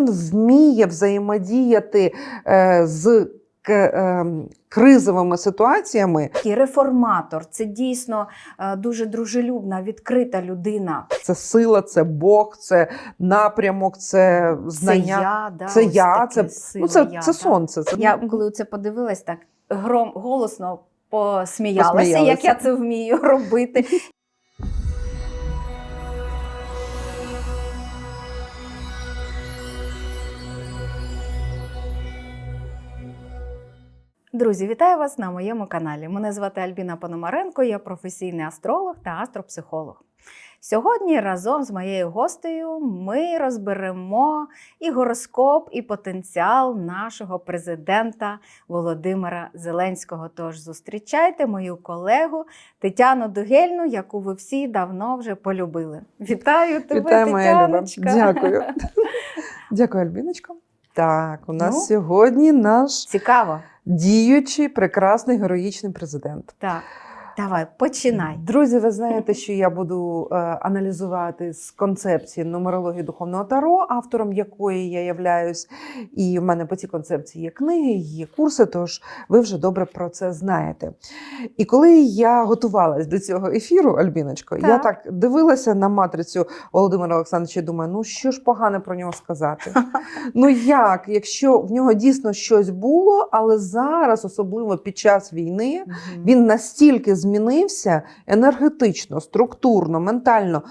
він вміє взаємодіяти е, з е, кризовими ситуаціями. Такий реформатор. Це дійсно е, дуже дружелюбна, відкрита людина. Це сила, це Бог, це напрямок, це знання. Це я, да, Це я, це, ну, це, я, це сонце. Це, Я коли це подивилась, так гром голосно посміялася, Посміялася. як я це вмію робити. Друзі, вітаю вас на моєму каналі. Мене звати Альбіна Пономаренко, я професійний астролог та астропсихолог. Сьогодні разом з моєю гостею ми розберемо і гороскоп, і потенціал нашого президента Володимира Зеленського. Тож зустрічайте мою колегу Тетяну Дугельну, яку ви всі давно вже полюбили. Вітаю тебе, Вітаю, моя Люба. Дякую. Дякую, Альбіночко. Так, у нас Ну? сьогодні наш Цікаво. діючий, прекрасний, героїчний президент. Так, давай, починай. Друзі, ви знаєте, що я буду е, аналізувати з концепції нумерології духовного таро, автором якої я являюсь. І в мене по цій концепції є книги, є курси, тож ви вже добре про це знаєте. І коли я готувалась до цього ефіру, Альбіночко, я Так. так дивилася на матрицю Володимира Олександровича і думаю, ну що ж погане про нього сказати? Ну як, якщо в нього дійсно щось було, але зараз, особливо під час війни, він настільки змінився енергетично, структурно, ментально.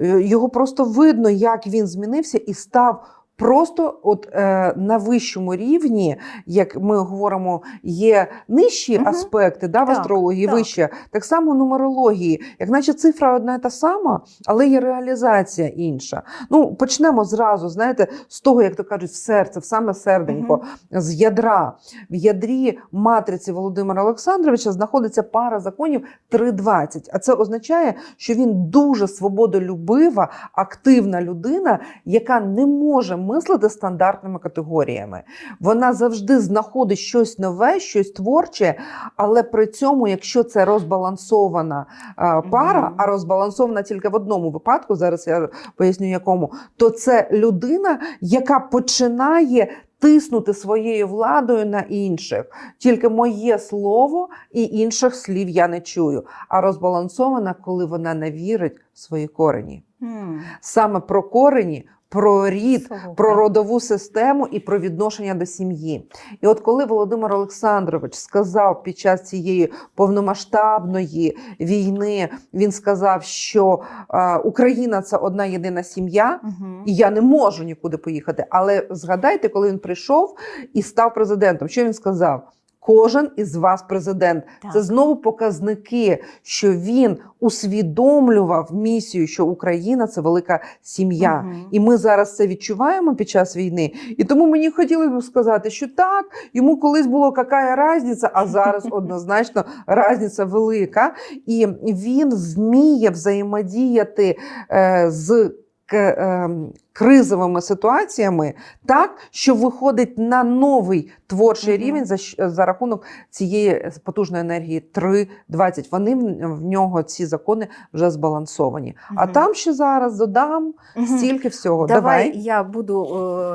Е, Його просто видно, як він змінився і став. Просто от е, на вищому рівні, як ми говоримо, є нижчі Мгм. аспекти да, в Так, астрології, так. вище, так само в нумерології, як наче цифра одна та сама, але є реалізація інша. Ну, почнемо зразу, знаєте, з того, як то кажуть, в серце, в саме серденько, з ядра. В ядрі матриці Володимира Олександровича знаходиться пара законів 3.20. А це означає, що він дуже свободолюбива, активна людина, яка не може мислити стандартними категоріями. Вона завжди знаходить щось нове, щось творче, але при цьому, якщо це розбалансована а, пара, а розбалансована тільки в одному випадку, зараз я поясню якому, то це людина, яка починає. Тиснути своєю владою на інших. Тільки моє слово і інших слів я не чую. А розбалансована, коли вона не вірить в свої корені. М. Саме про корені, про рід, про родову систему і про відношення до сім'ї. І от коли Володимир Олександрович сказав під час цієї повномасштабної війни, він сказав, що е, Україна це одна єдина сім'я. Мгм. І я не можу нікуди поїхати. Але згадайте, коли він прийшов і став президентом, що він сказав? Кожен із вас президент. Так. Це знову показники, що він усвідомлював місію, що Україна це велика сім'я. Мгм. І ми зараз це відчуваємо під час війни. І тому мені хотілося б сказати, що так, йому колись було яка різниця, а зараз однозначно різниця велика. І він вміє взаємодіяти е, з к- ем, кризовими ситуаціями так, що виходить на новий творчий Мгм. рівень за, за рахунок цієї потужної енергії 3.20. Вони в, в нього ці закони вже збалансовані. А там ще зараз додам Мгм. стільки всього. Давай, Давай, я буду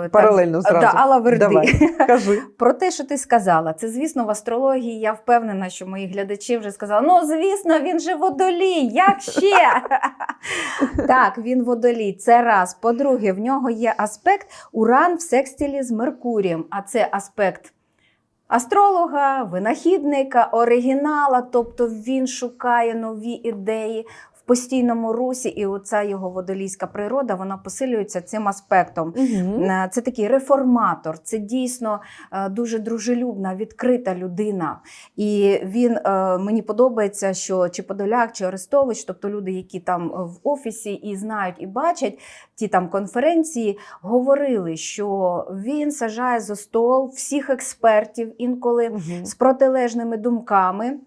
е, паралельно так, зразу. да, Алла Верди. Давай, кажи. Про те, що ти сказала, це звісно в астрології. Я впевнена, що мої глядачі вже сказали: ну звісно, він же водолій. Як ще? так, він водолій. Це раз. По-друге, в нього є аспект Уран в секстілі з Меркурієм, а це аспект. Астролога, винахідника, оригінала, тобто він шукає нові ідеї постійному русі, і оця його водолійська природа вона посилюється цим аспектом. Е, Це такий реформатор, це дійсно е, дуже дружелюбна, відкрита людина. І він е, мені подобається, що чи Подоляк, чи Арестович, тобто люди, які там в офісі і знають, і бачать ті там конференції, говорили, що він сажає за стол всіх експертів інколи Мгм. з протилежними думками.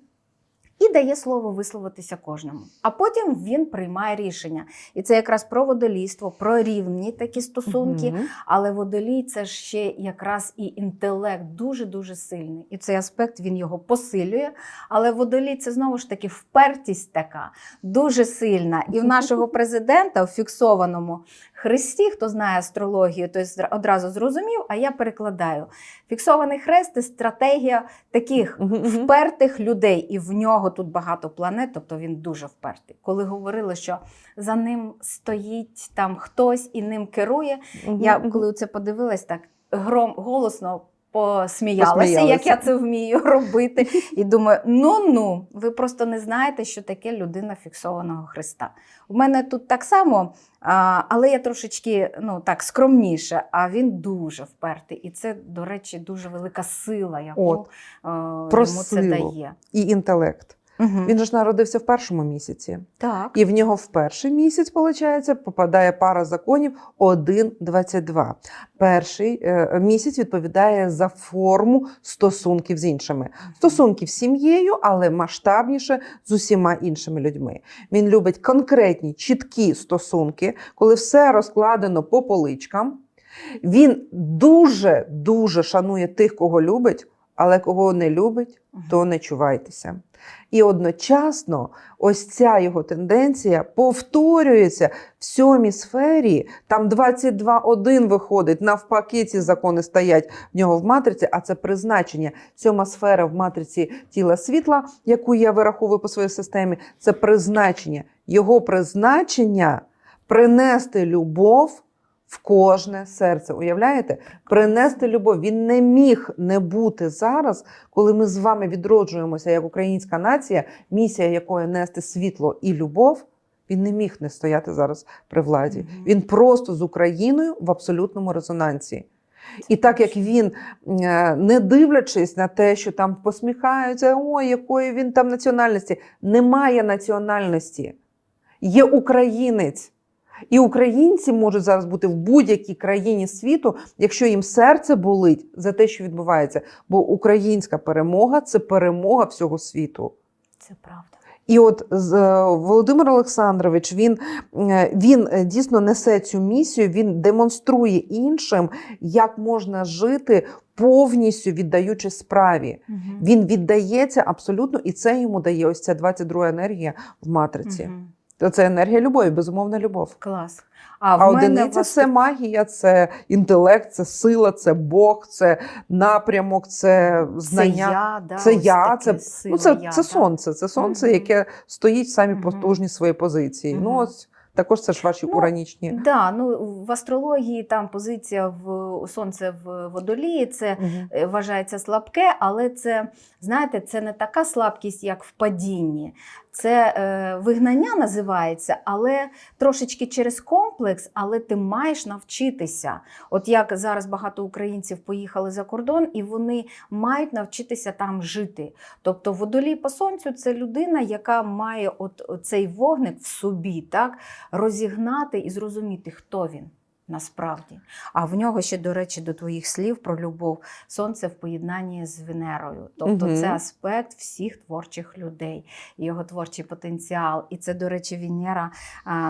І дає слово висловитися кожному. А потім він приймає рішення. І це якраз про водолійство, про рівні такі стосунки. Мгм. Але водолій це ж ще якраз і інтелект дуже дуже сильний. І цей аспект він його посилює. Але водолій це знову ж таки впертість така дуже сильна. І в нашого президента, у фіксованому хресті, хто знає астрологію, той одразу зрозумів, а я перекладаю. Фіксований хрест це стратегія таких впертих людей, і в нього тут багато планет, тобто він дуже впертий. Коли говорили, що за ним стоїть там хтось і ним керує, я коли це подивилась, так гром голосно. Посміялася, Посміялася. як я це вмію робити, і думаю: ну ну, ви просто не знаєте, що таке людина фіксованого Христа. У мене тут так само, але я трошечки ну так скромніше, а він дуже впертий. І це, до речі, дуже велика сила, яку От, е, про йому це силу. дає. І інтелект. Мгм. Він же ж народився в першому місяці. Так. І в нього в перший місяць, виходить, попадає пара законів 1,22. Перший е, місяць відповідає за форму стосунків з іншими. Стосунків з сім'єю, але масштабніше з усіма іншими людьми. Він любить конкретні, чіткі стосунки, коли все розкладено по поличкам. Він дуже дуже шанує тих, кого любить, але кого не любить, то не чувайтеся. І одночасно ось ця його тенденція повторюється в сьомій сфері. Там 22.1 виходить, навпаки, ці закони стоять в нього в матриці, а це призначення. Сьома сфера в матриці тіла світла, яку я вираховую по своїй системі, це призначення. Його призначення принести любов. В кожне серце, уявляєте? Принести любов. Він не міг не бути зараз, коли ми з вами відроджуємося як українська нація, місія якої нести світло і любов. Він не міг не стояти зараз при владі. Мгм. Він просто з Україною в абсолютному резонансі. І так як він, е, не дивлячись на те, що там посміхаються, ой, якої він там національності, немає національності. Є українець. І українці можуть зараз бути в будь-якій країні світу, якщо їм серце болить за те, що відбувається. Бо українська перемога це перемога всього світу. Це правда. І от е, Володимир Олександрович він, е, він е, дійсно несе цю місію, він демонструє іншим, як можна жити повністю віддаючись справі. Мгм. Він віддається абсолютно, і це йому дає ось ця 22 енергія в матриці. Мгм. То це енергія любові, безумовна любов. Клас. А, А, в мене одиниця вас це магія, це інтелект, це сила, це Бог, це напрямок, це знання. Це я, да, Це я, це- Ну, це, я, це сонце, це сонце, Мгм. яке стоїть в самі Мгм. потужні свої позиції. Ну, ось також це ж ваші Ну, уранічні. Да, ну в астрології там позиція в сонце в водолії. Це е, вважається слабке, але це знаєте, це не така слабкість, як в падінні. Це е, вигнання називається, але трошечки через комплекс, але ти маєш навчитися. От як зараз багато українців поїхали за кордон, і вони мають навчитися там жити. Тобто водолій по сонцю це людина, яка має от цей вогник в собі, так розігнати і зрозуміти, хто він. Насправді, а в нього ще, до речі, до твоїх слів про любов сонце в поєднанні з Венерою. Тобто, Мгм. це аспект всіх творчих людей, його творчий потенціал. І це, до речі, Венера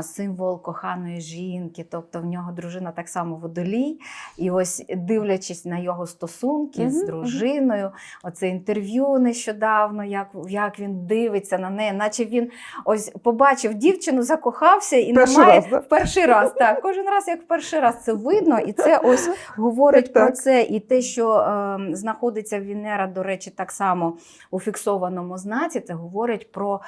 символ коханої жінки. Тобто в нього дружина так само водолій. І ось дивлячись на його стосунки з Мгм, мгм. дружиною, оце інтерв'ю нещодавно, як, як він дивиться на неї, наче він ось побачив дівчину, закохався і Перший немає раз, да? в перший раз. Так, кожен раз, як в перший раз це видно, і це ось говорить Так, про це. І те, що е, знаходиться Венера, до речі, так само у фіксованому знаці, це говорить про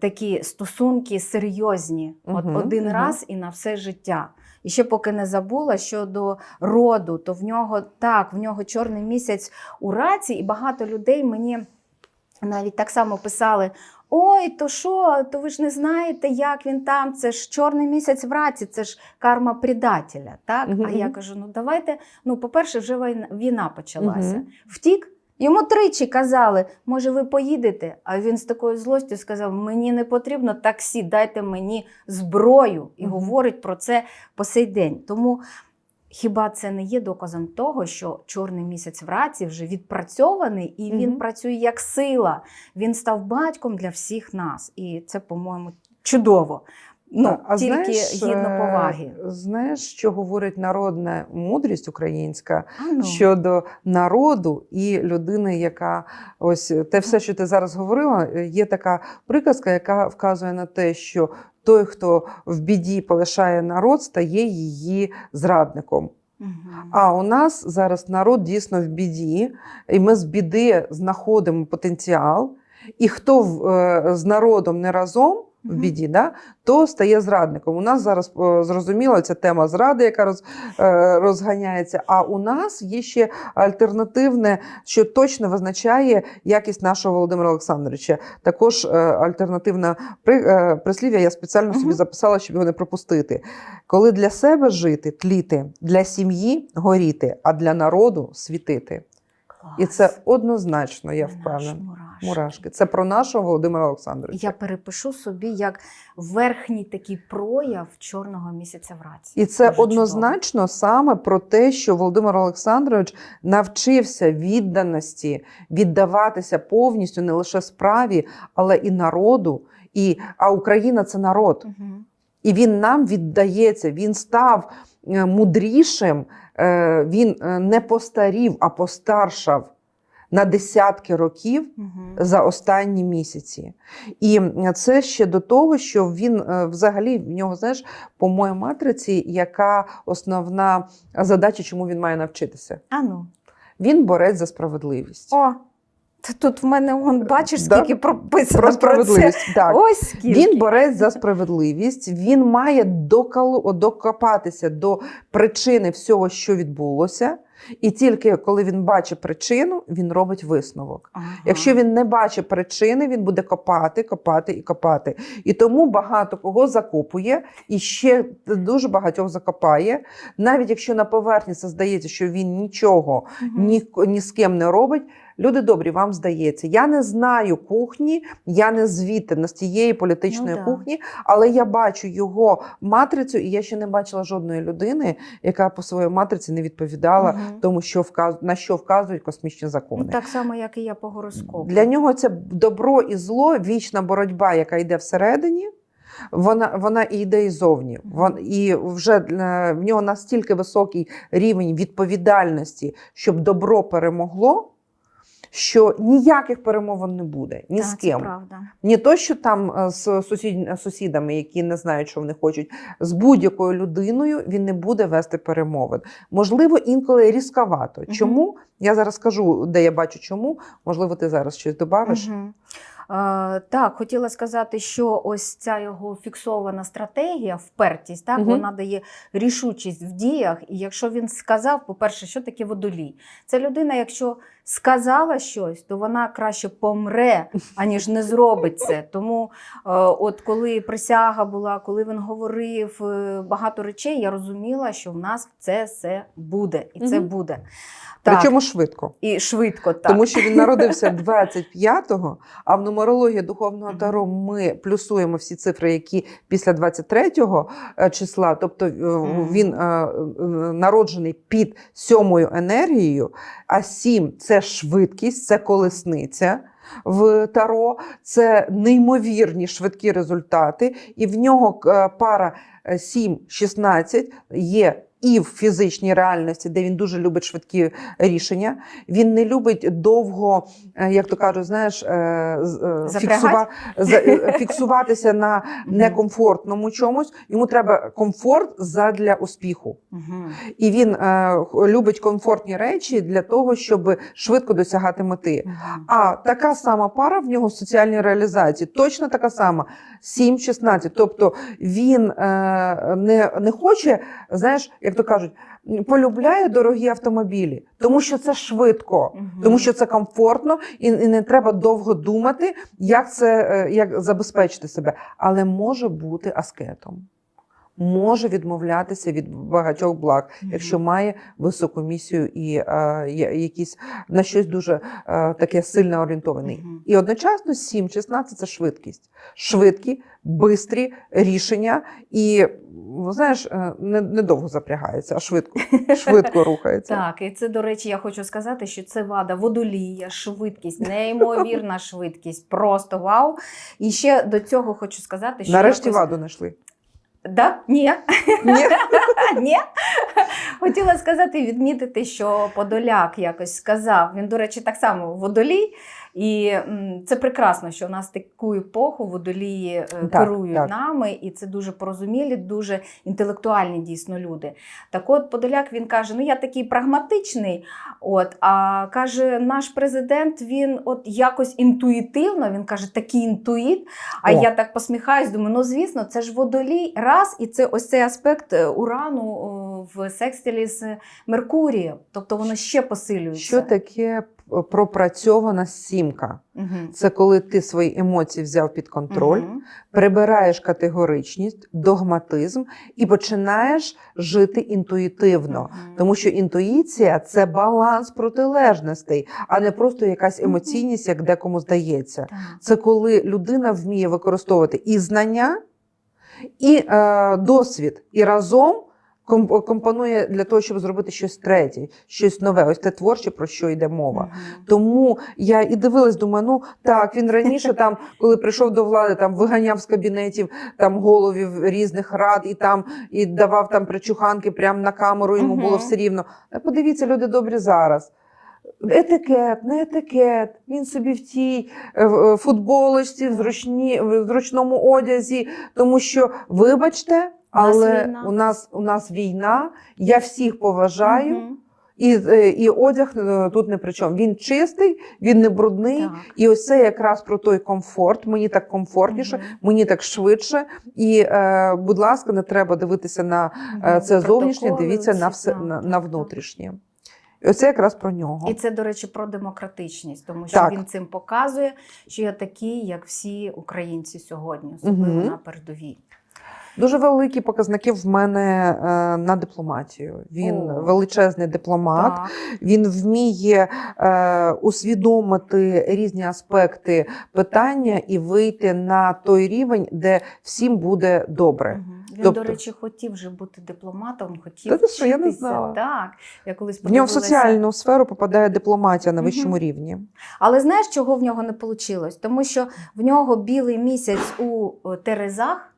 такі стосунки серйозні, от один мгм. раз і на все життя. І ще поки не забула щодо роду, то в нього так, в нього чорний місяць у раці, і багато людей мені навіть так само писали: Ой, то що, то ви ж не знаєте, як він там? Це ж чорний місяць в раці, це ж карма предателя. Так? Мгм, А я кажу: ну давайте, ну, по-перше, вже війна, війна почалася. Мгм. Втік. Йому тричі казали, може, ви поїдете. А він з такою злостю сказав: Мені не потрібно таксі, дайте мені зброю. І Мгм. говорить про це по сей день. Тому хіба це не є доказом того, що чорний місяць в раці вже відпрацьований і він Мгм. працює як сила. Він став батьком для всіх нас. І це, по-моєму, чудово. Ну, А тільки знаєш, гідно е, поваги. Знаєш, що говорить народна мудрість українська А ну. щодо народу і людини, яка ось те все, що ти зараз говорила, е, є така приказка, яка вказує на те, що той, хто в біді полишає народ, стає її зрадником. А у нас зараз народ дійсно в біді, і ми з біди знаходимо потенціал. І хто в, е, з народом не разом в біді, да, то стає зрадником. У нас зараз е, зрозуміло ця тема зради, яка роз, е, розганяється. А у нас є ще альтернативне, що точно визначає якість нашого Володимира Олександровича. Також е, альтернативне при, прислів'я я спеціально собі записала, щоб його не пропустити. Коли для себе жити, тліти, для сім'ї горіти, а для народу світити. І це однозначно, я впевнена. Мурашки. Це про нашого Володимира Олександровича. Я перепишу собі як верхній такий прояв чорного місяця в раці. І це Дуже однозначно саме про те, що Володимир Олександрович навчився відданості віддаватися повністю не лише справі, але і народу. І, а Україна це народ. чудово. Мгм. І він нам віддається. Він став е, мудрішим, е, він е, не постарів, а постаршав на десятки років угу. за останні місяці. І це ще до того, що він е, взагалі в нього, знаєш, по моїй матриці, яка основна задача, чому він має навчитися? А ну. Він борець за справедливість. О, тут в мене вон, бачиш, Да. скільки прописано Про про це. справедливість. Так. Ось скільки. Він борець за справедливість, він має докалу, докопатися до причини всього, що відбулося. І тільки коли він бачить причину, він робить висновок. Ага. Якщо він не бачить причини, він буде копати, копати і копати. І тому багато кого закопує і ще дуже багатьох закопає. Навіть якщо на поверхні це здається, що він нічого Мгм. ні, ні з ким не робить. Люди добрі, вам здається. Я не знаю кухні, я не звідти з тієї політичної Ну кухні, але я бачу його матрицю, і я ще не бачила жодної людини, яка по своїй матриці не відповідала Мгм. тому, що вказ... на що вказують космічні закони. Ну, так само, як і я по гороскопу. Для нього це добро і зло, вічна боротьба, яка йде всередині. Вона, вона і йде і зовні. Вон, і вже е, в нього настільки високий рівень відповідальності, щоб добро перемогло, що ніяких перемовин не буде ні Так, з це ким. правда. Ні то, що там е, з сусід, сусідами, які не знають, що вони хочуть, з будь-якою людиною він не буде вести перемовин. Можливо, інколи різкавато. Чому? Я зараз скажу, де я бачу чому. Можливо, ти зараз щось додаш. Мгм. Е, так, хотіла сказати, що ось ця його фіксована стратегія, впертість, так, Мгм. вона дає рішучість в діях. І якщо він сказав, по-перше, що таке водолій? Це людина, якщо сказала щось, то вона краще помре, аніж не зробить це. Тому, е, от коли присяга була, коли він говорив е, багато речей, я розуміла, що в нас це все буде, і це Мгм. буде. Причому швидко. і швидко так. Тому що він народився 25-го, а в нумерології духовного таро ми плюсуємо всі цифри, які після 23-го е, числа. Тобто е, він е, народжений під сьомою енергією, а сім це швидкість, це колесниця. В таро це неймовірні швидкі результати, і в нього пара 7-16 є і в фізичній реальності, де він дуже любить швидкі рішення. Він не любить довго, е, як то кажуть, знаєш, е, е, фіксува, фіксуватися на некомфортному чомусь. Йому треба комфорт задля успіху. І він любить комфортні речі для того, щоб швидко досягати мети. А така сама пара в нього в соціальній реалізації, точно така сама 7-16. Тобто він не, не хоче, знаєш, як то кажуть, полюбляю дорогі автомобілі, тому що це швидко. Тому що це комфортно і, і не треба довго думати, як це е, як забезпечити себе, але може бути аскетом. Може відмовлятися від багатьох благ, якщо має високу місію і е, якісь на щось дуже е, таке сильно орієнтований. І одночасно 7-16 це швидкість. Швидкі, бистрі рішення, і ну, знаєш, е, не, не запрягається, а швидко, швидко рухається. Так, і це, до речі, я хочу сказати, що це вада водолія, швидкість, неймовірна швидкість, просто вау. І ще до цього хочу сказати, що Нарешті якось- ваду знайшли. Да? Ні. Ні? Ні. Хотіла сказати, відмітити, що Подоляк якось сказав. Він, до речі, так само водолій. І це прекрасно, що в нас таку епоху водолії е, Так, керують так. нами, і це дуже порозумілі, дуже інтелектуальні дійсно люди. Так от Подоляк він каже: ну я такий прагматичний. От, а каже, наш президент він от якось інтуїтивно, він каже, такий інтуїт. А О. я так посміхаюсь, думаю, ну звісно, це ж водолій раз, і це ось цей аспект е, урану в секстилі з Меркурієм. Тобто воно ще посилюється. Що таке пропрацьована сімка? Мгм. Це коли ти свої емоції взяв під контроль, Мгм. прибираєш категоричність, догматизм і починаєш жити інтуїтивно. Мгм. Тому що інтуїція це баланс протилежностей, а не просто якась емоційність, як декому здається. Так. Це коли людина вміє використовувати і знання, і е, досвід, і разом компонує для того, щоб зробити щось третє, щось нове. Ось те творче, про що йде мова. Тому я і дивилась, думаю, ну так, він раніше там, коли прийшов до влади, там виганяв з кабінетів там головів різних рад і там і давав там причуханки прямо на камеру, йому було все рівно. А подивіться, люди добрі зараз. Етикет, не етикет. Він собі в тій е, е, футболочці, в, зручні, в зручному одязі, тому що, вибачте, У нас але у нас у нас війна. Я всіх поважаю. Мгм. І, е, і одяг е, тут не при чому. Він чистий, він не брудний. Так. І ось це якраз про той комфорт. Мені так комфортніше, Мгм. мені так швидше. І, е, будь ласка, не треба дивитися на Мгм. це зовнішнє, дивіться на все на, на внутрішнє. І оце якраз про нього. І це, до речі, про демократичність, тому що Так. він цим показує, що я такий, як всі українці сьогодні, особливо Мгм. на передовій. Дуже великі показники в мене е, на дипломатію. Він О. величезний дипломат. Так. Він вміє е, усвідомити різні аспекти питання і вийти на той рівень, де всім буде добре. Мгм. Він, Тобто- до речі, хотів вже бути дипломатом, хотів Та що, я не знала. Так, я колись В нього в соціальну сферу попадає дипломатія на вищому рівні. Але знаєш, чого в нього не вийшло? Тому що в нього білий місяць у е, Терезах,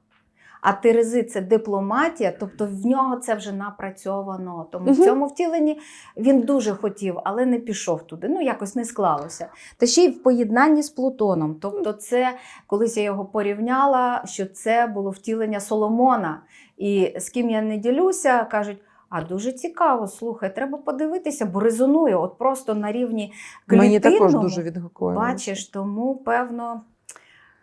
а Терези це дипломатія, тобто в нього це вже напрацьовано. Тому в цьому втіленні він дуже хотів, але не пішов туди. Ну, якось не склалося. Та ще й в поєднанні з Плутоном. Тобто, це колись я його порівняла, що це було втілення Соломона. І з ким я не ділюся, кажуть. А дуже цікаво, слухай, треба подивитися, бо резонує, от просто на рівні Мені також дуже відгукує. Бачиш, тому певно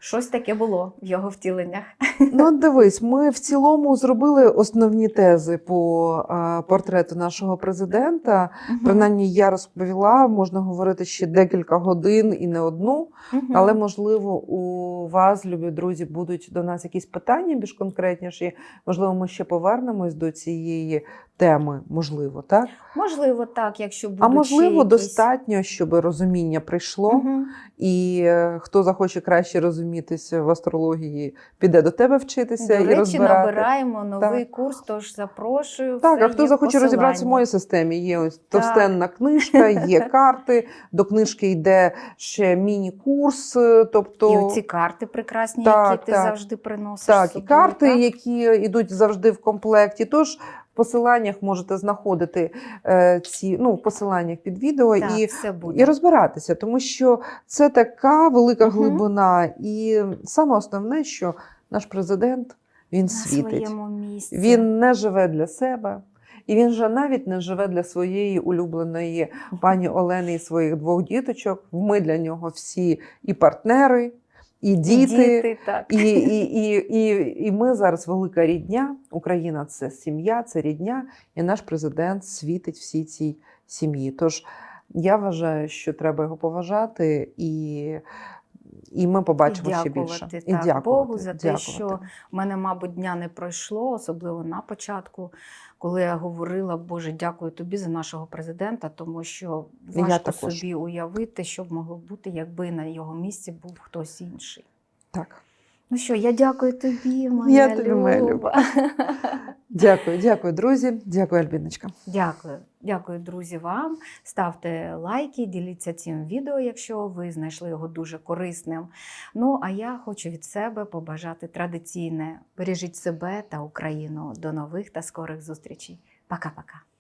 щось таке було в його втіленнях. Ну, дивись, ми в цілому зробили основні тези по е, портрету нашого президента. Принаймні, я розповіла, можна говорити ще декілька годин і не одну. Мгм. Але можливо, у вас, любі друзі, будуть до нас якісь питання більш конкретніші. Можливо, ми ще повернемось до цієї теми. Можливо, так? можливо, так, якщо будуть А можливо, якісь... достатньо, щоб розуміння прийшло, Мгм. і е, хто захоче краще розумітися в астрології, піде до тебе вчитися До і речі, розбирати. набираємо новий Так. курс, тож запрошую. Так, все а хто захоче розібратися в моїй системі? Є ось товстенна книжка, є карти. До книжки йде ще міні-курс. е, Тобто І оці карти прекрасні, Так, які ти так. завжди приносиш. Так, і карти, так? які йдуть завжди в комплекті. Тож посиланнях можете знаходити е, ці ну, в посиланнях під відео Так, і, і розбиратися, тому що це така велика Мгм. глибина. І саме основне, що наш президент він на світить. Він не живе для себе. І він же навіть не живе для своєї улюбленої пані Олени і своїх двох діточок. Ми для нього всі і партнери, і І діти, діти так. і, і, і, і, і ми зараз велика рідня. Україна це сім'я, це рідня, і наш президент світить всій цій сім'ї. Тож я вважаю, що треба його поважати, і, і ми побачимо і ще більше. Так, і дякувати, Богу за те, дякувати. що в мене, мабуть, дня не пройшло, особливо на початку, коли я говорила, Боже, дякую тобі за нашого президента, тому що важко собі уявити, що б могло бути, якби на його місці був хтось інший. Так. Ну що, я дякую тобі, моя Я тобі, моя Люба. Дякую, дякую, друзі. Дякую, Альбіночка. Дякую, дякую, друзі, вам. Ставте лайки, діліться цим відео, якщо ви знайшли його дуже корисним. Ну, а я хочу від себе побажати традиційне: бережіть себе та Україну. До нових та скорих зустрічей. Пока-пока.